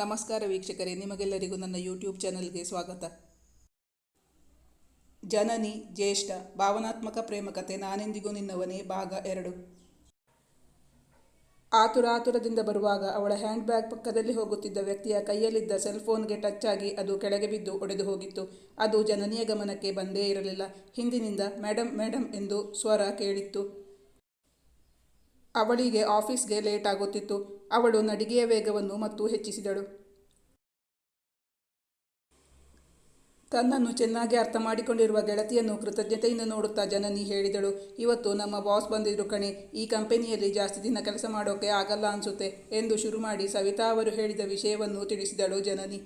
ನಮಸ್ಕಾರ ವೀಕ್ಷಕರೇ, ನಿಮಗೆಲ್ಲರಿಗೂ ನನ್ನ ಯೂಟ್ಯೂಬ್ ಚಾನಲ್ಗೆ ಸ್ವಾಗತ. ಜನನಿ, ಜ್ಯೇಷ್ಠ, ಭಾವನಾತ್ಮಕ ಪ್ರೇಮಕತೆ ನಾನೆಂದಿಗೂ ನಿನ್ನವನೇ ಭಾಗ ಎರಡು. ಆತುರ ಆತುರದಿಂದ ಬರುವಾಗ ಅವಳ ಹ್ಯಾಂಡ್ ಬ್ಯಾಗ್ ಪಕ್ಕದಲ್ಲಿ ಹೋಗುತ್ತಿದ್ದ ವ್ಯಕ್ತಿಯ ಕೈಯಲ್ಲಿದ್ದ ಸೆಲ್ ಫೋನ್ಗೆ ಟಚ್ ಆಗಿ ಅದು ಕೆಳಗೆ ಬಿದ್ದು ಒಡೆದು ಹೋಗಿತ್ತು. ಅದು ಜನನಿಯ ಗಮನಕ್ಕೆ ಬಂದೇ ಇರಲಿಲ್ಲ. ಹಿಂದಿನಿಂದ ಮೇಡಮ್ ಮೇಡಮ್ ಎಂದು ಸ್ವರ ಕೇಳಿತ್ತು. ಅವಳಿಗೆ ಆಫೀಸ್ಗೆ ಲೇಟ್ ಆಗುತ್ತಿತ್ತು. ಅವಳು ನಡಿಗೆಯ ವೇಗವನ್ನು ಮತ್ತು ಹೆಚ್ಚಿಸಿದಳು. ತನ್ನನ್ನು ಚೆನ್ನಾಗಿ ಅರ್ಥ ಮಾಡಿಕೊಂಡಿರುವ ಗೆಳತಿಯನ್ನು ಕೃತಜ್ಞತೆಯಿಂದ ನೋಡುತ್ತಾ ಜನನಿ ಹೇಳಿದಳು. ಇವತ್ತು ನಮ್ಮ ಬಾಸ್ ಬಂದಿದ್ರು ಕಣೆ. ಈ ಕಂಪನಿಯಲ್ಲಿ ಜಾಸ್ತಿ ದಿನ ಕೆಲಸ ಮಾಡೋಕೆ ಆಗಲ್ಲ ಅನ್ಸುತ್ತೆ ಎಂದು ಶುರು ಮಾಡಿ ಸವಿತಾ ಅವರು ಹೇಳಿದ ವಿಷಯವನ್ನು ತಿಳಿಸಿದಳು ಜನನಿ.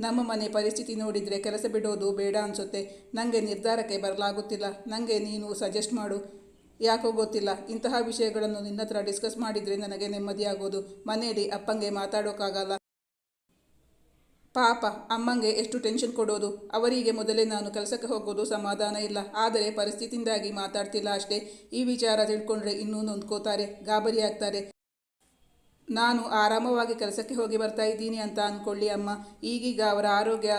ನಮ್ಮ ಮನೆ ಪರಿಸ್ಥಿತಿ ನೋಡಿದರೆ ಕೆಲಸ ಬಿಡೋದು ಬೇಡ ಅನ್ಸುತ್ತೆ. ನನಗೆ ನಿರ್ಧಾರಕ್ಕೆ ಬರಲಾಗುತ್ತಿಲ್ಲ. ನನಗೆ ನೀನು ಸಜೆಸ್ಟ್ ಮಾಡು. ಯಾಕೋ ಗೊತ್ತಿಲ್ಲ. ಇಂತಹ ವಿಷಯಗಳನ್ನು ನಿನ್ನ ಹತ್ರ ಡಿಸ್ಕಸ್ ಮಾಡಿದರೆ ನನಗೆ ನೆಮ್ಮದಿಯಾಗೋದು. ಮನೆಯಲ್ಲಿ ಅಪ್ಪಂಗೆ ಮಾತಾಡೋಕ್ಕಾಗಲ್ಲ. ಪಾಪ, ಅಮ್ಮಂಗೆ ಎಷ್ಟು ಟೆನ್ಷನ್ ಕೊಡೋದು. ಅವರಿಗೆ ಮೊದಲೇ ನಾನು ಕೆಲಸಕ್ಕೆ ಹೋಗೋದು ಸಮಾಧಾನ ಇಲ್ಲ. ಆದರೆ ಪರಿಸ್ಥಿತಿಯಿಂದಾಗಿ ಮಾತಾಡ್ತಿಲ್ಲ ಅಷ್ಟೇ. ಈ ವಿಚಾರ ತಿಳ್ಕೊಂಡ್ರೆ ಇನ್ನೂ ನೊಂದ್ಕೋತಾರೆ, ಗಾಬರಿ ಆಗ್ತಾರೆ. ನಾನು ಆರಾಮವಾಗಿ ಕೆಲಸಕ್ಕೆ ಹೋಗಿ ಬರ್ತಾ ಇದ್ದೀನಿ ಅಂತ ಅಂದ್ಕೊಳ್ಳಿ ಅಮ್ಮ. ಈಗೀಗ ಅವರ ಆರೋಗ್ಯ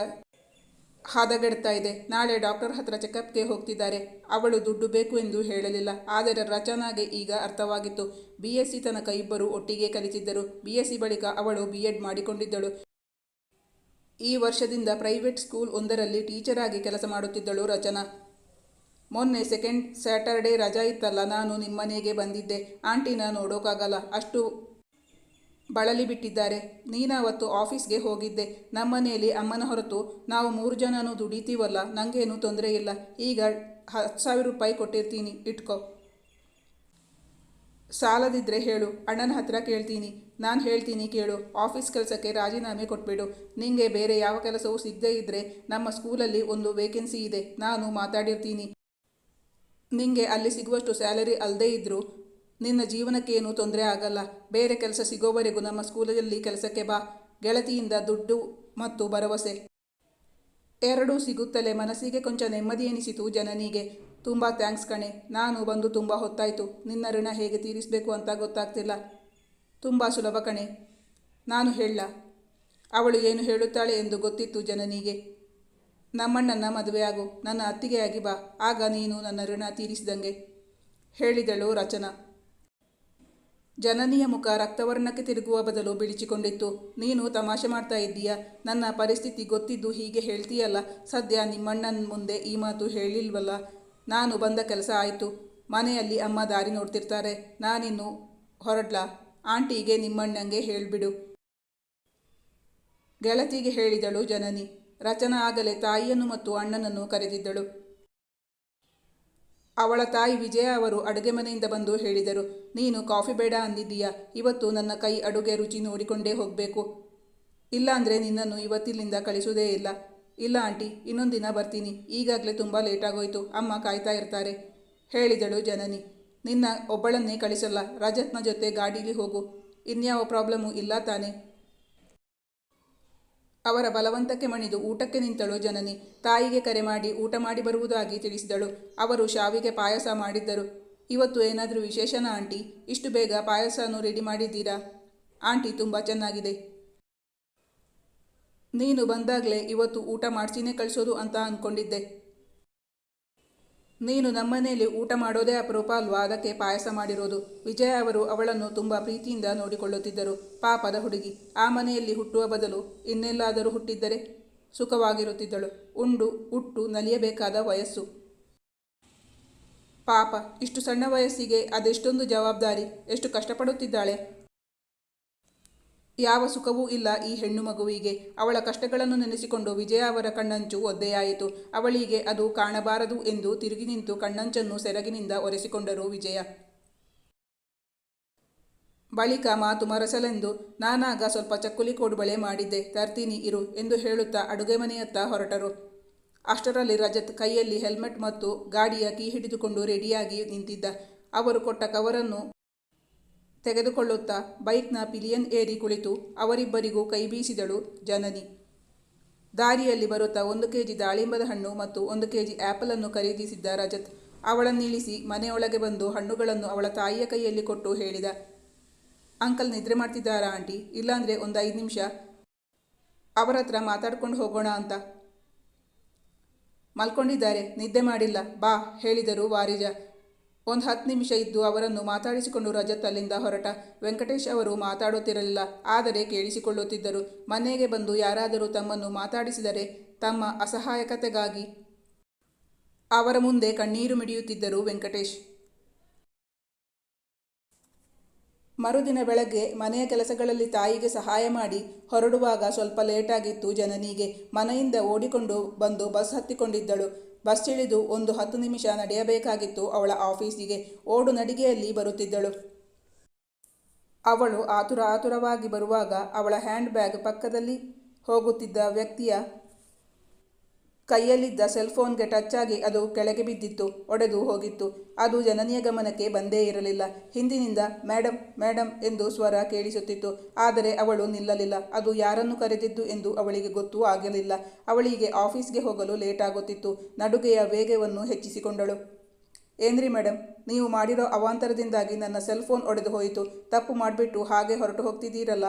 ಹದಗೆಡ್ತಾ ಇದೆ. ನಾಳೆ ಡಾಕ್ಟರ್ ಹತ್ರ ಚೆಕಪ್ಗೆ ಹೋಗ್ತಿದ್ದಾರೆ. ಅವಳು ದುಡ್ಡು ಬೇಕು ಎಂದು ಹೇಳಲಿಲ್ಲ. ಆದರೆ ರಚನಾಗೆ ಈಗ ಅರ್ಥವಾಗಿತ್ತು. ಬಿ ಎಸ್ ಸಿ ತನಕ ಇಬ್ಬರು ಒಟ್ಟಿಗೆ ಕಲಿತಿದ್ದರು. ಬಿ ಎಸ್ ಸಿ ಬಳಿಕ ಅವಳು ಬಿ ಎಡ್ ಮಾಡಿಕೊಂಡಿದ್ದಳು. ಈ ವರ್ಷದಿಂದ ಪ್ರೈವೇಟ್ ಸ್ಕೂಲ್ ಒಂದರಲ್ಲಿ ಟೀಚರ್ ಆಗಿ ಕೆಲಸ ಮಾಡುತ್ತಿದ್ದಳು ರಚನಾ. ಮೊನ್ನೆ ಸೆಕೆಂಡ್ ಸ್ಯಾಟರ್ಡೇ ರಜಾ ಇತ್ತಲ್ಲ, ನಾನು ನಿಮ್ಮನೆಗೆ ಬಂದಿದ್ದೆ. ಆಂಟಿನ ನೋಡೋಕ್ಕಾಗಲ್ಲ ಅಷ್ಟು ಬಳಲಿ ಬಿಟ್ಟಿದ್ದಾರೆ. ನೀನಾವತ್ತು ಆಫೀಸ್ಗೆ ಹೋಗಿದ್ದೆ. ನಮ್ಮನೆಯಲ್ಲಿ ಅಮ್ಮನ ಹೊರತು ನಾವು ಮೂರು ಜನನೂ ದುಡಿತೀವಲ್ಲ ನನಗೇನು ತೊಂದರೆ ಇಲ್ಲ. ಈಗ ಹತ್ತು ಸಾವಿರ ರೂಪಾಯಿ ಕೊಟ್ಟಿರ್ತೀನಿ, ಇಟ್ಕೋ. ಸಾಲದಿದ್ದರೆ ಹೇಳು, ಅಣ್ಣನ ಹತ್ರ ಕೇಳ್ತೀನಿ. ನಾನು ಹೇಳ್ತೀನಿ ಕೇಳು, ಆಫೀಸ್ ಕೆಲಸಕ್ಕೆ ರಾಜೀನಾಮೆ ಕೊಟ್ಬಿಡು. ನಿಂಗೆ ಬೇರೆ ಯಾವ ಕೆಲಸವೂ ಸಿಗದೇ ಇದ್ದರೆ ನಮ್ಮ ಸ್ಕೂಲಲ್ಲಿ ಒಂದು ವೇಕೆನ್ಸಿ ಇದೆ, ನಾನು ಮಾತಾಡಿರ್ತೀನಿ. ನಿಂಗೆ ಅಲ್ಲಿ ಸಿಗುವಷ್ಟು ಸ್ಯಾಲರಿ ಅಲ್ಲದೇ ಇದ್ದರೂ ನಿನ್ನ ಜೀವನಕ್ಕೆ ಏನೂ ತೊಂದರೆ ಆಗಲ್ಲ. ಬೇರೆ ಕೆಲಸ ಸಿಗೋವರೆಗೂ ನಮ್ಮ ಸ್ಕೂಲಲ್ಲಿ ಕೆಲಸಕ್ಕೆ ಬಾ. ಗೆಳತಿಯಿಂದ ದುಡ್ಡು ಮತ್ತು ಭರವಸೆ. ಎರಡೂ ಸಿಗುತ್ತಲೇ. ಮನಸ್ಸಿಗೆ ಕೊಂಚ ನೆಮ್ಮದಿ ಎನಿಸಿತು ಜನನಿಗೆ. ತುಂಬ ಥ್ಯಾಂಕ್ಸ್ ಕಣೆ. ನಾನು ಬಂದು ತುಂಬ ಹೊತ್ತಾಯಿತು. ನಿನ್ನ ಋಣ ಹೇಗೆ ತೀರಿಸಬೇಕು ಅಂತ ಗೊತ್ತಾಗ್ತಿಲ್ಲ. ತುಂಬ ಸುಲಭ ಕಣೆ. ನಾನು ಹೇಳ. ಅವಳು ಏನು ಹೇಳುತ್ತಾಳೆ ಎಂದು ಗೊತ್ತಿತ್ತು ಜನನಿಗೆ. ನಮ್ಮಣ್ಣನ ಮದುವೆಯಾಗು ನನ್ನ ಅತ್ತಿಗೆಯಾಗಿ ಬಾ. ಆಗ ನೀನು ನನ್ನ ಋಣ ತೀರಿಸಿದಂಗೆ. ಹೇಳಿದಳು ರಚನಾ. ಜನನಿಯ ಮುಖ ರಕ್ತವರ್ಣಕ್ಕೆ ತಿರುಗುವ ಬದಲು ಬಿಳಿಚಿಕೊಂಡಿತ್ತು. ನೀನು ತಮಾಷೆ ಮಾಡ್ತಾ ಇದ್ದೀಯಾ? ನನ್ನ ಪರಿಸ್ಥಿತಿ ಗೊತ್ತಿದ್ದು ಹೀಗೆ ಹೇಳ್ತೀಯಲ್ಲ? ಸದ್ಯ ನಿಮ್ಮಣ್ಣನ ಮುಂದೆ ಈ ಮಾತು ಹೇಳಿಲ್ವಲ್ಲ? ನಾನು ಬಂದ ಕೆಲಸ ಆಯಿತು. ಮನೆಯಲ್ಲಿ ಅಮ್ಮ ದಾರಿ ನೋಡ್ತಿರ್ತಾರೆ. ನಾನಿನ್ನು ಹೊರಡ್ಲಾ? ಆಂಟಿಗೆ ನಿಮ್ಮಣ್ಣಂಗೆ ಹೇಳಿಬಿಡು. ಗೆಳತಿಗೆ ಹೇಳಿದಳು ಜನನಿ. ರಚನಾ ಆಗಲೇ ತಾಯಿಯನ್ನು ಮತ್ತು ಅಣ್ಣನನ್ನು ಕರೆದಿದ್ದಳು. ಅವಳ ತಾಯಿ ವಿಜಯ ಅವರು ಅಡುಗೆ ಮನೆಯಿಂದ ಬಂದು ಹೇಳಿದರು, ನೀನು ಕಾಫಿ ಬೇಡ ಅಂದಿದ್ದೀಯಾ? ಇವತ್ತು ನನ್ನ ಕೈ ಅಡುಗೆ ರುಚಿ ನೋಡಿಕೊಂಡೇ ಹೋಗಬೇಕು. ಇಲ್ಲಾಂದರೆ ನಿನ್ನನ್ನು ಇವತ್ತಿಲ್ಲಿಂದ ಕಳಿಸುವುದೇ ಇಲ್ಲ. ಇಲ್ಲ ಆಂಟಿ, ಇನ್ನೊಂದು ದಿನ ಬರ್ತೀನಿ. ಈಗಾಗಲೇ ತುಂಬ ಲೇಟಾಗೋಯಿತು ಅಮ್ಮ ಕಾಯ್ತಾ ಇರ್ತಾರೆ. ಹೇಳಿದಳು ಜನನಿ, ನಿನ್ನ ಒಬ್ಬಳನ್ನೇ ಕಳಿಸಲ್ಲ. ರಜತ್ನ ಜೊತೆ ಗಾಡೀಲಿ ಹೋಗು. ಇನ್ಯಾವ ಪ್ರಾಬ್ಲಮ್ಮು ಇಲ್ಲ ತಾನೆ. ಅವರ ಬಲವಂತಕ್ಕೆ ಮಣಿದು ಊಟಕ್ಕೆ ನಿಂತಳು ಜನನಿ. ತಾಯಿಗೆ ಕರೆ ಮಾಡಿ ಊಟ ಮಾಡಿ ಬರುವುದಾಗಿ ತಿಳಿಸಿದಳು. ಅವರು ಶಾವಿಗೆ ಪಾಯಸ ಮಾಡಿದ್ದರು. ಇವತ್ತು ಏನಾದರೂ ವಿಶೇಷನಾ ಆಂಟಿ? ಇಷ್ಟು ಬೇಗ ಪಾಯಸನೂ ರೆಡಿ ಮಾಡಿದ್ದೀರಾ? ಆಂಟಿ, ತುಂಬ ಚೆನ್ನಾಗಿದೆ. ನೀನು ಬಂದಾಗಲೇ ಇವತ್ತು ಊಟ ಮಾಡ್ಸಿನೇ ಕಳಿಸೋದು ಅಂತ ಅಂದ್ಕೊಂಡಿದ್ದೆ ನೀನು ನಮ್ಮನೆಯಲ್ಲಿ ಊಟ ಮಾಡೋದೇ ಅಪರೂಪ ಅಲ್ವಾ? ಅದಕ್ಕೆ ಪಾಯಸ ಮಾಡಿರೋದು. ವಿಜಯ ಅವರು ಅವಳನ್ನು ತುಂಬ ಪ್ರೀತಿಯಿಂದ ನೋಡಿಕೊಳ್ಳುತ್ತಿದ್ದರು. ಪಾಪದ ಹುಡುಗಿ. ಆ ಮನೆಯಲ್ಲಿ ಹುಟ್ಟುವ ಬದಲು ಇನ್ನೆಲ್ಲಾದರೂ ಹುಟ್ಟಿದ್ದರೆ? ಸುಖವಾಗಿರುತ್ತಿದ್ದಳು. ಉಂಡು ಉಟ್ಟು ನಲಿಯಬೇಕಾದ ವಯಸ್ಸು. ಪಾಪ, ಇಷ್ಟು ಸಣ್ಣ ವಯಸ್ಸಿಗೆ ಅದೆಷ್ಟೊಂದು ಜವಾಬ್ದಾರಿ? ಎಷ್ಟು ಕಷ್ಟಪಡುತ್ತಿದ್ದಾಳೆ? ಯಾವ ಸುಖವೂ ಇಲ್ಲ ಈ ಹೆಣ್ಣು ಮಗುವಿಗೆ. ಅವಳ ಕಷ್ಟಗಳನ್ನು ನೆನೆಸಿಕೊಂಡು ವಿಜಯ ಅವರ ಕಣ್ಣಂಚು ಒದ್ದೆಯಾಯಿತು. ಅವಳಿಗೆ ಅದು ಕಾಣಬಾರದು ಎಂದು ತಿರುಗಿ ನಿಂತು ಕಣ್ಣಂಚನ್ನು ಸೆರಗಿನಿಂದ ಒರೆಸಿಕೊಂಡರು ವಿಜಯ. ಬಳಿಕ ಮಾತು ಮರಸಲೆಂದು, ನಾನಾಗ ಸ್ವಲ್ಪ ಚಕ್ಕುಲಿ ಕೋಡುಬಳೆ ಮಾಡಿದ್ದೆ, ತರ್ತೀನಿ ಇರು ಎಂದು ಹೇಳುತ್ತಾ ಅಡುಗೆ ಮನೆಯತ್ತ ಹೊರಟರು. ಅಷ್ಟರಲ್ಲಿ ರಜತ್ ಕೈಯಲ್ಲಿ ಹೆಲ್ಮೆಟ್ ಮತ್ತು ಗಾಡಿಯ ಕೀ ಹಿಡಿದುಕೊಂಡು ರೆಡಿಯಾಗಿ ನಿಂತಿದ್ದ. ಅವರು ಕೊಟ್ಟ ಕವರನ್ನು ತೆಗೆದುಕೊಳ್ಳುತ್ತಾ ಬೈಕ್ನ ಪಿಲಿಯನ್ ಏರಿ ಕುಳಿತು ಅವರಿಬ್ಬರಿಗೂ ಕೈ ಬೀಸಿದಳು ಜನನಿ. ದಾರಿಯಲ್ಲಿ ಬರುತ್ತಾ ಒಂದು ಕೆಜಿ ದಾಳಿಂಬದ ಹಣ್ಣು ಮತ್ತು ಒಂದು ಕೆಜಿ ಆ್ಯಪಲನ್ನು ಖರೀದಿಸಿದ್ದ ರಜತ್ ಅವಳನ್ನಿಳಿಸಿ ಮನೆಯೊಳಗೆ ಬಂದು ಹಣ್ಣುಗಳನ್ನು ಅವಳ ತಾಯಿಯ ಕೈಯಲ್ಲಿ ಕೊಟ್ಟು ಹೇಳಿದ, ಅಂಕಲ್ ನಿದ್ರೆ ಮಾಡ್ತಿದ್ದಾರಾ ಆಂಟಿ? ಇಲ್ಲಾಂದರೆ ಒಂದು ಐದು ನಿಮಿಷ ಅವರ ಹತ್ರ ಮಾತಾಡ್ಕೊಂಡು ಹೋಗೋಣ ಅಂತ. ಮಲ್ಕೊಂಡಿದ್ದಾರೆ, ನಿದ್ದೆ ಮಾಡಿಲ್ಲ, ಬಾ, ಹೇಳಿದರು ವಾರಿಜ. ಒಂದು ಹತ್ತು ನಿಮಿಷ ಇದ್ದು ಅವರನ್ನು ಮಾತಾಡಿಸಿಕೊಂಡು ರಜತ್ ಅಲ್ಲಿಂದ ಹೊರಟ. ವೆಂಕಟೇಶ್ ಅವರು ಮಾತಾಡುತ್ತಿರಲಿಲ್ಲ, ಆದರೆ ಕೇಳಿಸಿಕೊಳ್ಳುತ್ತಿದ್ದರು. ಮನೆಗೆ ಬಂದು ಯಾರಾದರೂ ತಮ್ಮನ್ನು ಮಾತಾಡಿಸಿದರೆ ತಮ್ಮ ಅಸಹಾಯಕತೆಗಾಗಿ ಅವರ ಮುಂದೆ ಕಣ್ಣೀರು ಮಿಡಿಯುತ್ತಿದ್ದರು ವೆಂಕಟೇಶ್. ಮರುದಿನ ಬೆಳಗ್ಗೆ ಮನೆಯ ಕೆಲಸಗಳಲ್ಲಿ ತಾಯಿಗೆ ಸಹಾಯ ಮಾಡಿ ಹೊರಡುವಾಗ ಸ್ವಲ್ಪ ಲೇಟಾಗಿತ್ತು ಜನನಿಗೆ. ಮನೆಯಿಂದ ಓಡಿಕೊಂಡು ಬಂದು ಬಸ್ ಹತ್ತಿಕೊಂಡಿದ್ದಳು. ಬಸ್ ಇಳಿದು ಒಂದು ಹತ್ತು ನಿಮಿಷ ನಡೆಯಬೇಕಾಗಿತ್ತು. ಅವಳ ಆಫೀಸಿಗೆ ಓಡು ನಡಿಗೆಯಲ್ಲಿ ಬರುತ್ತಿದ್ದಳು. ಅವಳು ಆತುರ ಆತುರವಾಗಿ ಬರುವಾಗ ಅವಳ ಹ್ಯಾಂಡ್ ಬ್ಯಾಗ್ ಪಕ್ಕದಲ್ಲಿ ಹೋಗುತ್ತಿದ್ದ ವ್ಯಕ್ತಿಯ ಕೈಯಲ್ಲಿದ್ದ ಸೆಲ್ ಫೋನ್ಗೆ ಟಚ್ ಆಗಿ ಅದು ಕೆಳಗೆ ಬಿದ್ದಿತ್ತು, ಒಡೆದು ಹೋಗಿತ್ತು. ಅದು ಜನನಿಯ ಗಮನಕ್ಕೆ ಬಂದೇ ಇರಲಿಲ್ಲ. ಹಿಂದಿನಿಂದ ಮೇಡಮ್ ಮೇಡಮ್ ಎಂದು ಸ್ವರ ಕೇಳಿಸುತ್ತಿತ್ತು. ಆದರೆ ಅವಳು ನಿಲ್ಲಲಿಲ್ಲ. ಅದು ಯಾರನ್ನು ಕರೆದಿದ್ದು ಎಂದು ಅವಳಿಗೆ ಗೊತ್ತೂ ಆಗಲಿಲ್ಲ ಅವಳಿಗೆ ಆಫೀಸ್ಗೆ ಹೋಗಲು ಲೇಟ್ ಆಗುತ್ತಿತ್ತು. ನಡುಗೆಯ ವೇಗವನ್ನು ಹೆಚ್ಚಿಸಿಕೊಂಡಳು. ಏನ್ರಿ ಮೇಡಮ್ ನೀವು ಮಾಡಿರೋ ಅವಾಂತರದಿಂದಾಗಿ ನನ್ನ ಸೆಲ್ ಫೋನ್ ಒಡೆದು ಹೋಯಿತು. ತಪ್ಪು ಮಾಡಿಬಿಟ್ಟು ಹಾಗೆ ಹೊರಟು ಹೋಗ್ತಿದ್ದೀರಲ್ಲ.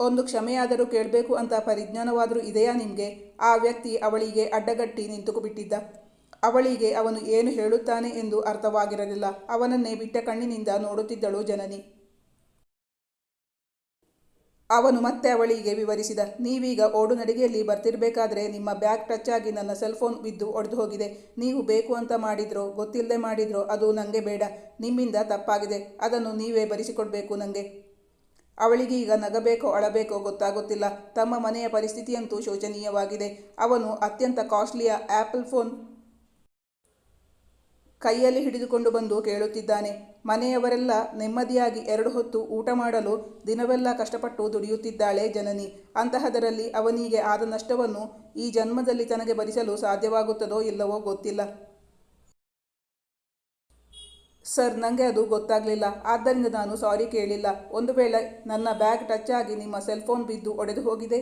ಒಂದು ಕ್ಷಮೆಯಾದರೂ ಕೇಳಬೇಕು ಅಂತ ಪರಿಜ್ಞಾನವಾದರೂ ಇದೆಯಾ ನಿಮಗೆ? ಆ ವ್ಯಕ್ತಿ ಅವಳಿಗೆ ಅಡ್ಡಗಟ್ಟಿ ನಿಂತುಕೊಬಿಟ್ಟಿದ್ದ ಅವಳಿಗೆ ಅವನು ಏನು ಹೇಳುತ್ತಾನೆ ಎಂದು ಅರ್ಥವಾಗಿರಲಿಲ್ಲ. ಅವನನ್ನೇ ಬಿಟ್ಟ ಕಣ್ಣಿನಿಂದ ನೋಡುತ್ತಿದ್ದಳು ಜನನಿ. ಅವನು ಮತ್ತೆ ಅವಳಿಗೆ ವಿವರಿಸಿದ, ನೀವೀಗ ಓಡು ನಡಿಗೆಯಲ್ಲಿ ಬರ್ತಿರಬೇಕಾದ್ರೆ ನಿಮ್ಮ ಬ್ಯಾಗ್ ಟಚ್ ಆಗಿ ನನ್ನ ಸೆಲ್ ಫೋನ್ ಬಿದ್ದು ಒಡೆದು ಹೋಗಿದೆ ನೀವು ಬೇಕು ಅಂತ ಮಾಡಿದ್ರೋ, ಗೊತ್ತಿಲ್ಲದೆ ಮಾಡಿದ್ರೋ, ಅದು ನನಗೆ ಬೇಡ. ನಿಮ್ಮಿಂದ ತಪ್ಪಾಗಿದೆ. ಅದನ್ನು ನೀವೇ ಭರಿಸಿಕೊಡ್ಬೇಕು ನನಗೆ ಅವಳಿಗೆ ಈಗ ನಗಬೇಕೋ ಅಳಬೇಕೋ ಗೊತ್ತಾಗುತ್ತಿಲ್ಲ. ತಮ್ಮ ಮನೆಯ ಪರಿಸ್ಥಿತಿಯಂತೂ ಶೋಚನೀಯವಾಗಿದೆ. ಅವನು ಅತ್ಯಂತ ಕಾಸ್ಟ್ಲಿಯ ಆ್ಯಪಲ್ ಫೋನ್ ಕೈಯಲ್ಲಿ ಹಿಡಿದುಕೊಂಡು ಬಂದು ಕೇಳುತ್ತಿದ್ದಾನೆ. ಮನೆಯವರೆಲ್ಲ ನೆಮ್ಮದಿಯಾಗಿ ಎರಡು ಹೊತ್ತು ಊಟ ಮಾಡಲು ದಿನವೆಲ್ಲ ಕಷ್ಟಪಟ್ಟು ದುಡಿಯುತ್ತಿದ್ದಾಳೆ ಜನನಿ. ಅಂತಹದರಲ್ಲಿ ಅವನಿಗೆ ಆದ ನಷ್ಟವನ್ನು ಈ ಜನ್ಮದಲ್ಲಿ ತನಗೆ ಭರಿಸಲು ಸಾಧ್ಯವಾಗುತ್ತದೋ ಇಲ್ಲವೋ ಗೊತ್ತಿಲ್ಲ. ಸರ್ ನನಗೆ ಅದು ಗೊತ್ತಾಗಲಿಲ್ಲ. ಆದ್ದರಿಂದ ನಾನು ಸಾರಿ ಕೇಳಿಲ್ಲ. ಒಂದು ವೇಳೆ ನನ್ನ ಬ್ಯಾಗ್ ಟಚ್ ಆಗಿ ನಿಮ್ಮ ಸೆಲ್ ಫೋನ್ ಬಿದ್ದು ಒಡೆದು ಹೋಗಿದೆ?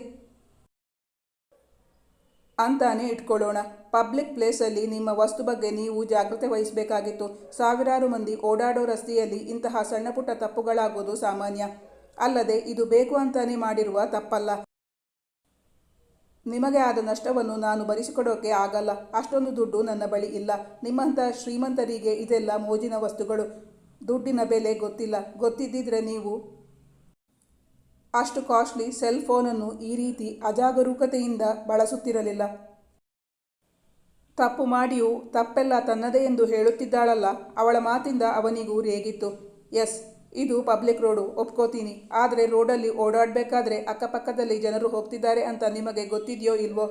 ಅಂತಾನೆ ಇಟ್ಕೊಳ್ಳೋಣ. ಪಬ್ಲಿಕ್ ಪ್ಲೇಸಲ್ಲಿ ನಿಮ್ಮ ವಸ್ತು ಬಗ್ಗೆ ನೀವು ಜಾಗ್ರತೆ ವಹಿಸಬೇಕಾಗಿತ್ತು. ಸಾವಿರಾರು ಮಂದಿ ಓಡಾಡೋ ರಸ್ತೆಯಲ್ಲಿ ಇಂತಹ ಸಣ್ಣ ಪುಟ್ಟ ತಪ್ಪುಗಳಾಗೋದು ಸಾಮಾನ್ಯ. ಅಲ್ಲದೆ, ಇದು ಬೇಕು ಅಂತಾನೆ ಮಾಡಿರುವ ತಪ್ಪಲ್ಲ. ನಿಮಗೆ ಆದ ನಷ್ಟವನ್ನು ನಾನು ಭರಿಸಿಕೊಡೋಕೆ ಆಗಲ್ಲ. ಅಷ್ಟೊಂದು ದುಡ್ಡು ನನ್ನ ಬಳಿ ಇಲ್ಲ. ನಿಮ್ಮಂಥ ಶ್ರೀಮಂತರಿಗೆ ಇದೆಲ್ಲ ಮೋಜಿನ ವಸ್ತುಗಳು. ದುಡ್ಡಿನ ಬೆಲೆ ಗೊತ್ತಿಲ್ಲ. ಗೊತ್ತಿದ್ದಿದ್ರೆ ನೀವು ಅಷ್ಟು ಕಾಸ್ಟ್ಲಿ ಸೆಲ್ ಫೋನನ್ನು ಈ ರೀತಿ ಅಜಾಗರೂಕತೆಯಿಂದ ಬಳಸುತ್ತಿರಲಿಲ್ಲ. ತಪ್ಪು ಮಾಡಿಯೂ ತಪ್ಪೆಲ್ಲ ತನ್ನದೇ ಎಂದು ಹೇಳುತ್ತಿದ್ದಾಳಲ್ಲ. ಅವಳ ಮಾತಿಂದ ಅವನಿಗೂ ರೇಗಿತ್ತು. ಎಸ್. ಇದು ಪಬ್ಲಿಕ್ ರೋಡು ಒಪ್ಕೋತೀನಿ. ಆದರೆ ರೋಡಲ್ಲಿ ಓಡಾಡಬೇಕಾದ್ರೆ ಅಕ್ಕಪಕ್ಕದಲ್ಲಿ ಜನರು ಹೋಗ್ತಿದ್ದಾರೆ ಅಂತ ನಿಮಗೆ ಗೊತ್ತಿದೆಯೋ ಇಲ್ವೋ?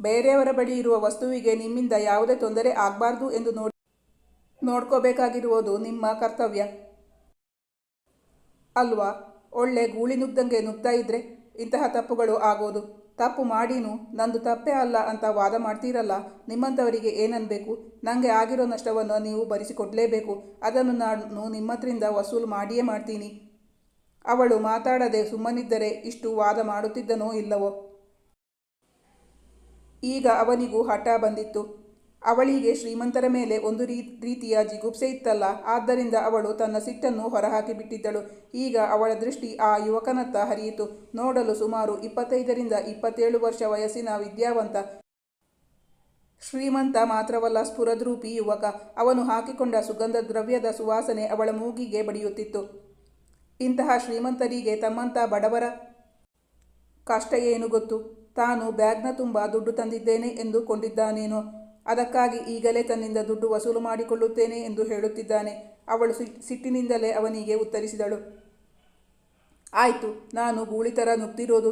ಬೇರೆಯವರ ಬಳಿ ಇರುವ ವಸ್ತುವಿಗೆ ನಿಮ್ಮಿಂದ ಯಾವುದೇ ತೊಂದರೆ ಆಗಬಾರ್ದು ಎಂದು ನೋಡಿ ನೋಡ್ಕೋಬೇಕಾಗಿರುವುದು ನಿಮ್ಮ ಕರ್ತವ್ಯ. ಅಲ್ವಾ? ಒಳ್ಳೆ ಗೂಳಿ ನುಗ್ದಂಗೆ ನುಗ್ತಾ ಇದ್ರೆ ಇಂತಹ ತಪ್ಪುಗಳು ಆಗೋದು. ತಪ್ಪು ಮಾಡೀನು, ನಂದು ತಪ್ಪೇ ಅಲ್ಲ ಅಂತ ವಾದ ಮಾಡ್ತೀರಲ್ಲ ನಿಮ್ಮಂಥವರಿಗೆ ಏನನ್ಬೇಕು? ನನಗೆ ಆಗಿರೋ ನಷ್ಟವನ್ನು ನೀವು ಭರಿಸಿಕೊಡಲೇಬೇಕು. ಅದನ್ನು ನಾನು ನಿಮ್ಮತ್ರಿಂದ ವಸೂಲು ಮಾಡಿಯೇ ಮಾಡ್ತೀನಿ. ಅವಳು ಮಾತಾಡದೆ ಸುಮ್ಮನಿದ್ದರೆ ಇಷ್ಟು ವಾದ ಮಾಡುತ್ತಿದ್ದನೋ ಇಲ್ಲವೋ? ಈಗ ಅವನಿಗೂ ಹಠ ಬಂದಿತ್ತು. ಅವಳಿಗೆ ಶ್ರೀಮಂತರ ಮೇಲೆ ಒಂದು ರೀತಿಯ ಜಿಗುಪ್ಸೆ ಇತ್ತಲ್ಲ, ಆದ್ದರಿಂದ ಅವಳು ತನ್ನ ಸಿಟ್ಟನ್ನು ಹೊರಹಾಕಿ ಬಿಟ್ಟಿದ್ದಳು ಈಗ ಅವಳ ದೃಷ್ಟಿ ಆ ಯುವಕನತ್ತ ಹರಿಯಿತು. ನೋಡಲು ಸುಮಾರು ಇಪ್ಪತ್ತೈದರಿಂದ ಇಪ್ಪತ್ತೇಳು ವರ್ಷ ವಯಸ್ಸಿನ ವಿದ್ಯಾವಂತ ಶ್ರೀಮಂತ ಮಾತ್ರವಲ್ಲ, ಸ್ಫುರದ್ರೂಪಿ ಯುವಕ. ಅವನು ಹಾಕಿಕೊಂಡ ಸುಗಂಧ ದ್ರವ್ಯದ ಸುವಾಸನೆ ಅವಳ ಮೂಗಿಗೆ ಬಡಿಯುತ್ತಿತ್ತು. ಇಂತಹ ಶ್ರೀಮಂತರಿಗೆ ತಮ್ಮಂಥ ಬಡವರ ಕಷ್ಟ ಏನು ಗೊತ್ತು? ತಾನು ಬ್ಯಾಗ್ನ ತುಂಬ ದುಡ್ಡು ತಂದಿದ್ದೇನೆ ಎಂದು ಕೊಂಡಿದ್ದಾನೇನೋ ಅದಕ್ಕಾಗಿ ಈಗಲೇ ತನ್ನಿಂದ ದುಡ್ಡು ವಸೂಲು ಮಾಡಿಕೊಳ್ಳುತ್ತೇನೆ ಎಂದು ಹೇಳುತ್ತಿದ್ದಾನೆ. ಅವಳು ಸಿಟ್ಟಿನಿಂದಲೇ ಅವನಿಗೆ ಉತ್ತರಿಸಿದಳು. ಆಯಿತು, ನಾನು ಗೂಳಿತರ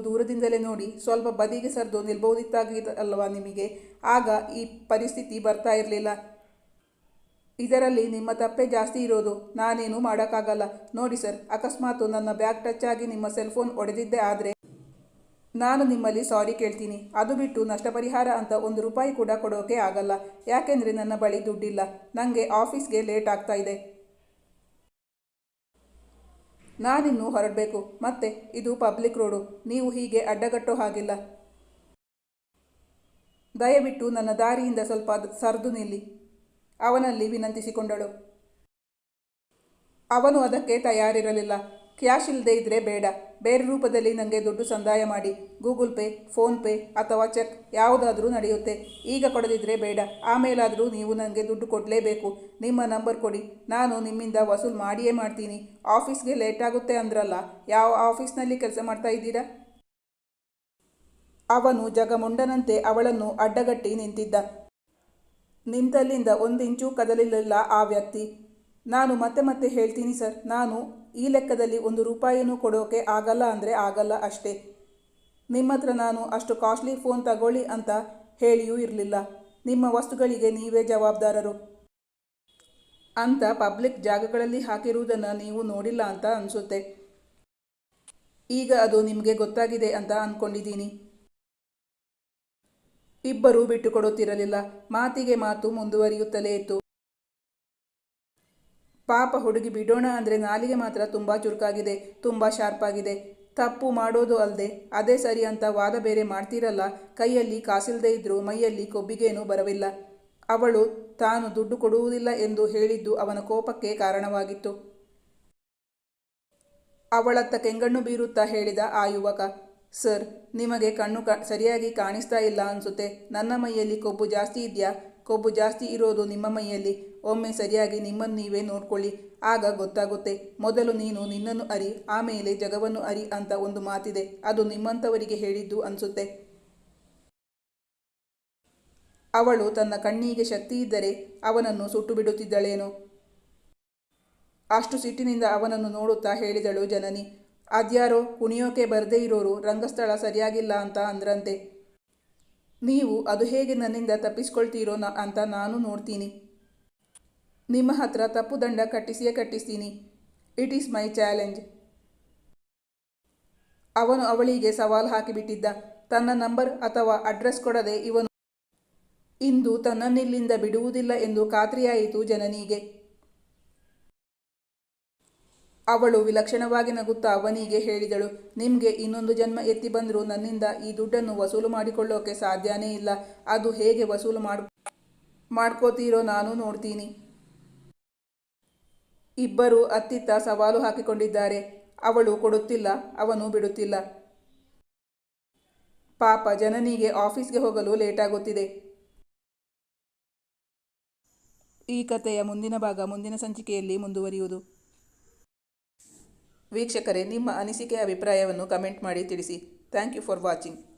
ದೂರದಿಂದಲೇ ನೋಡಿ, ಸ್ವಲ್ಪ ಬದಿಗೆ ಸರಿದು ನಿಲ್ಬಹುದಿತ್ತಾಗಿದಲ್ವಾ ನಿಮಗೆ? ಆಗ ಈ ಪರಿಸ್ಥಿತಿ ಬರ್ತಾ ಇರಲಿಲ್ಲ. ಇದರಲ್ಲಿ ನಿಮ್ಮ ತಪ್ಪೇ ಜಾಸ್ತಿ ಇರೋದು, ನಾನೇನು ಮಾಡೋಕ್ಕಾಗಲ್ಲ. ನೋಡಿ ಸರ್, ಅಕಸ್ಮಾತ್ ನನ್ನ ಬ್ಯಾಗ್ ಟಚ್ ಆಗಿ ನಿಮ್ಮ ಸೆಲ್ಫೋನ್ ಒಡೆದಿದ್ದೇ ಆದರೆ ನಾನು ನಿಮ್ಮಲ್ಲಿ ಸಾರಿ ಕೇಳ್ತೀನಿ. ಅದು ಬಿಟ್ಟು ನಷ್ಟ ಪರಿಹಾರ ಅಂತ ಒಂದು ರೂಪಾಯಿ ಕೂಡ ಕೊಡೋಕೆ ಆಗಲ್ಲ. ಯಾಕೆಂದರೆ ನನ್ನ ಬಳಿ ದುಡ್ಡಿಲ್ಲ. ನನಗೆ ಆಫೀಸ್ಗೆ ಲೇಟ್ ಆಗ್ತಾ ಇದೆ. ನಾನಿನ್ನು ಹೊರಡಬೇಕು. ಮತ್ತೆ ಇದು ಪಬ್ಲಿಕ್ ರೋಡು. ನೀವು ಹೀಗೆ ಅಡ್ಡಗಟ್ಟೋ ಹಾಗಿಲ್ಲ. ದಯವಿಟ್ಟು ನನ್ನ ದಾರಿಯಿಂದ ಸ್ವಲ್ಪ ಸರಿದು ನಿಲ್ಲಿ. ಅವನಲ್ಲಿ ವಿನಂತಿಸಿಕೊಂಡಳು. ಅವನು ಅದಕ್ಕೆ ತಯಾರಿರಲಿಲ್ಲ. ಕ್ಯಾಶ್ ಇಲ್ಲದೆ ಇದ್ದರೆ ಬೇಡ. ಬೇರೆ ರೂಪದಲ್ಲಿ ನನಗೆ ದುಡ್ಡು ಸಂದಾಯ ಮಾಡಿ. ಗೂಗಲ್ ಪೇ ಫೋನ್ಪೇ ಅಥವಾ ಚೆಕ್ ಯಾವುದಾದರೂ ನಡೆಯುತ್ತೆ. ಈಗ ಕೊಡದಿದ್ದರೆ ಬೇಡ. ಆಮೇಲಾದರೂ ನೀವು ನನಗೆ ದುಡ್ಡು ಕೊಡಲೇಬೇಕು. ನಿಮ್ಮ ನಂಬರ್ ಕೊಡಿ. ನಾನು ನಿಮ್ಮಿಂದ ವಸೂಲು ಮಾಡಿಯೇ ಮಾಡ್ತೀನಿ. ಆಫೀಸ್ಗೆ ಲೇಟ್ ಆಗುತ್ತೆ ಅಂದ್ರಲ್ಲ, ಯಾವ ಆಫೀಸ್ನಲ್ಲಿ ಕೆಲಸ ಮಾಡ್ತಾ ಇದ್ದೀರಾ? ಅವನು ಜಗಮುಂಡನಂತೆ ಅವಳನ್ನು ಅಡ್ಡಗಟ್ಟಿ ನಿಂತಿದ್ದ. ನಿಂತಲ್ಲಿಂದ ಒಂದಿಂಚೂ ಕದಲಿಲ್ಲ ಆ ವ್ಯಕ್ತಿ. ನಾನು ಮತ್ತೆ ಮತ್ತೆ ಹೇಳ್ತೀನಿ ಸರ್. ನಾನು ಈ ಲೆಕ್ಕದಲ್ಲಿ ಒಂದು ರೂಪಾಯಿನೂ ಕೊಡೋಕೆ ಆಗಲ್ಲ ಅಂದರೆ ಆಗಲ್ಲ ಅಷ್ಟೇ. ನಿಮ್ಮ ಹತ್ರ ನಾನು ಅಷ್ಟು ಕಾಸ್ಟ್ಲಿ ಫೋನ್ ತಗೊಳ್ಳಿ ಅಂತ ಹೇಳಿಯೂ ಇರಲಿಲ್ಲ. ನಿಮ್ಮ ವಸ್ತುಗಳಿಗೆ ನೀವೇ ಜವಾಬ್ದಾರರು. ಅಂತ ಪಬ್ಲಿಕ್ ಜಾಗಗಳಲ್ಲಿ ಹಾಕಿರುವುದನ್ನು ನೀವು ನೋಡಿಲ್ಲ ಅಂತ ಅನಿಸುತ್ತೆ. ಈಗ ಅದು ನಿಮಗೆ ಗೊತ್ತಾಗಿದೆ ಅಂತ ಅಂದ್ಕೊಂಡಿದ್ದೀನಿ ಇಬ್ಬರೂ ಬಿಟ್ಟುಕೊಡುತ್ತಿರಲಿಲ್ಲ. ಮಾತಿಗೆ ಮಾತು ಮುಂದುವರಿಯುತ್ತಲೇ ಇತ್ತು. ಪಾಪ ಹುಡುಗಿ ಬಿಡೋಣ ಅಂದರೆ ನಾಲಿಗೆ ಮಾತ್ರ ತುಂಬ ಚುರುಕಾಗಿದೆ, ತುಂಬ ಶಾರ್ಪಾಗಿದೆ ತಪ್ಪು ಮಾಡೋದು ಅಲ್ಲದೆ ಅದೇ ಸರಿ ಅಂತ ವಾದ ಬೇರೆ ಮಾಡ್ತಿರಲ್ಲ, ಕೈಯಲ್ಲಿ ಕಾಸಿಲ್ಲದೆ ಇದ್ರೂ ಮೈಯಲ್ಲಿ ಕೊಬ್ಬಿಗೇನೂ ಬರವಿಲ್ಲ. ಅವಳು ತಾನು ದುಡ್ಡು ಕೊಡುವುದಿಲ್ಲ ಎಂದು ಹೇಳಿದ್ದು ಅವನ ಕೋಪಕ್ಕೆ ಕಾರಣವಾಗಿತ್ತು. ಅವಳತ್ತ ಕೆಂಗಣ್ಣು ಬೀರುತ್ತಾ ಹೇಳಿದ ಆ ಯುವಕ, ಸರ್, ನಿಮಗೆ ಕಣ್ಣು ಸರಿಯಾಗಿ ಕಾಣಿಸ್ತಾ ಇಲ್ಲ ಅನಿಸುತ್ತೆ. ನನ್ನ ಮೈಯಲ್ಲಿ ಕೊಬ್ಬು ಜಾಸ್ತಿ ಇದೆಯಾ? ಕೊಬ್ಬು ಜಾಸ್ತಿ ಇರೋದು ನಿಮ್ಮ ಮೈಯಲ್ಲಿ. ಒಮ್ಮೆ ಸರಿಯಾಗಿ ನಿಮ್ಮನ್ನು ನೀವೇ ನೋಡ್ಕೊಳ್ಳಿ. ಆಗ ಗೊತ್ತಾಗುತ್ತೆ, ಮೊದಲು ನೀನು ನಿನ್ನನ್ನು ಅರಿ ಆಮೇಲೆ ಜಗವನ್ನು ಅರಿ ಅಂತ ಒಂದು ಮಾತಿದೆ. ಅದು ನಿಮ್ಮಂಥವರಿಗೆ ಹೇಳಿದ್ದು ಅನಿಸುತ್ತೆ. ಅವಳು ತನ್ನ ಕಣ್ಣಿಗೆ ಶಕ್ತಿ ಇದ್ದರೆ ಅವನನ್ನು ಸುಟ್ಟು ಬಿಡುತ್ತಿದ್ದಳೇನೋ ಅಷ್ಟು ಸಿಟ್ಟಿನಿಂದ ಅವನನ್ನು ನೋಡುತ್ತಾ ಹೇಳಿದಳು ಜನನಿ, ಅದ್ಯಾರೋ, ಕುಣಿಯೋಕೆ ಬರದೇ ಇರೋರು, ರಂಗಸ್ಥಳ ಸರಿಯಾಗಿಲ್ಲ ಅಂತ ಅಂದ್ರಂತೆ. ನೀವು ಅದು ಹೇಗೆ ನನ್ನಿಂದ ತಪ್ಪಿಸ್ಕೊಳ್ತೀರೋ ಅಂತ ನಾನು ನೋಡ್ತೀನಿ. ನಿಮ್ಮ ಹತ್ರ ತಪ್ಪು ದಂಡ ಕಟ್ಟಿಸಿಯೇ ಕಟ್ಟಿಸ್ತೀನಿ. ಇಟ್ ಈಸ್ ಮೈ ಚಾಲೆಂಜ್ ಅವನು ಅವಳಿಗೆ ಸವಾಲು ಹಾಕಿಬಿಟ್ಟಿದ್ದ. ತನ್ನ ನಂಬರ್ ಅಥವಾ ಅಡ್ರೆಸ್ ಕೊಡದೆ ಇವನು ಇಂದು ತನ್ನನ್ನಿಲ್ಲಿಂದ ಬಿಡುವುದಿಲ್ಲ ಎಂದು ಖಾತ್ರಿಯಾಯಿತು ಜನನಿಗೆ. ಅವಳು ವಿಲಕ್ಷಣವಾಗಿ ನಗುತ್ತಾ ಅವನಿಗೆ ಹೇಳಿದಳು, ನಿಮಗೆ ಇನ್ನೊಂದು ಜನ್ಮ ಎತ್ತಿ ಬಂದರೂ ನನ್ನಿಂದ ಈ ದುಡ್ಡನ್ನು ವಸೂಲು ಮಾಡಿಕೊಳ್ಳೋಕೆ ಸಾಧ್ಯನೇ ಇಲ್ಲ. ಅದು ಹೇಗೆ ವಸೂಲು ಮಾಡ್, ಮಾಡ್ಕೋತೀರೋ ನಾನು ನೋಡ್ತೀನಿ. ಇಬ್ಬರು ಅತ್ತಿತ್ತ ಸವಾಲು ಹಾಕಿಕೊಂಡಿದ್ದಾರೆ. ಅವಳು ಕೊಡುತ್ತಿಲ್ಲ, ಅವನು ಬಿಡುತ್ತಿಲ್ಲ. ಪಾಪ ಜನನಿಗೆ ಆಫೀಸ್ಗೆ ಹೋಗಲು ಲೇಟಾಗುತ್ತಿದೆ. ಈ ಕಥೆಯ ಮುಂದಿನ ಭಾಗ ಮುಂದಿನ ಸಂಚಿಕೆಯಲ್ಲಿ ಮುಂದುವರಿಯುವುದು. ವೀಕ್ಷಕರೇ, ನಿಮ್ಮ ಅನಿಸಿಕೆ, ಅಭಿಪ್ರಾಯವನ್ನು ಕಮೆಂಟ್ ಮಾಡಿ ತಿಳಿಸಿ. Thank you for watching.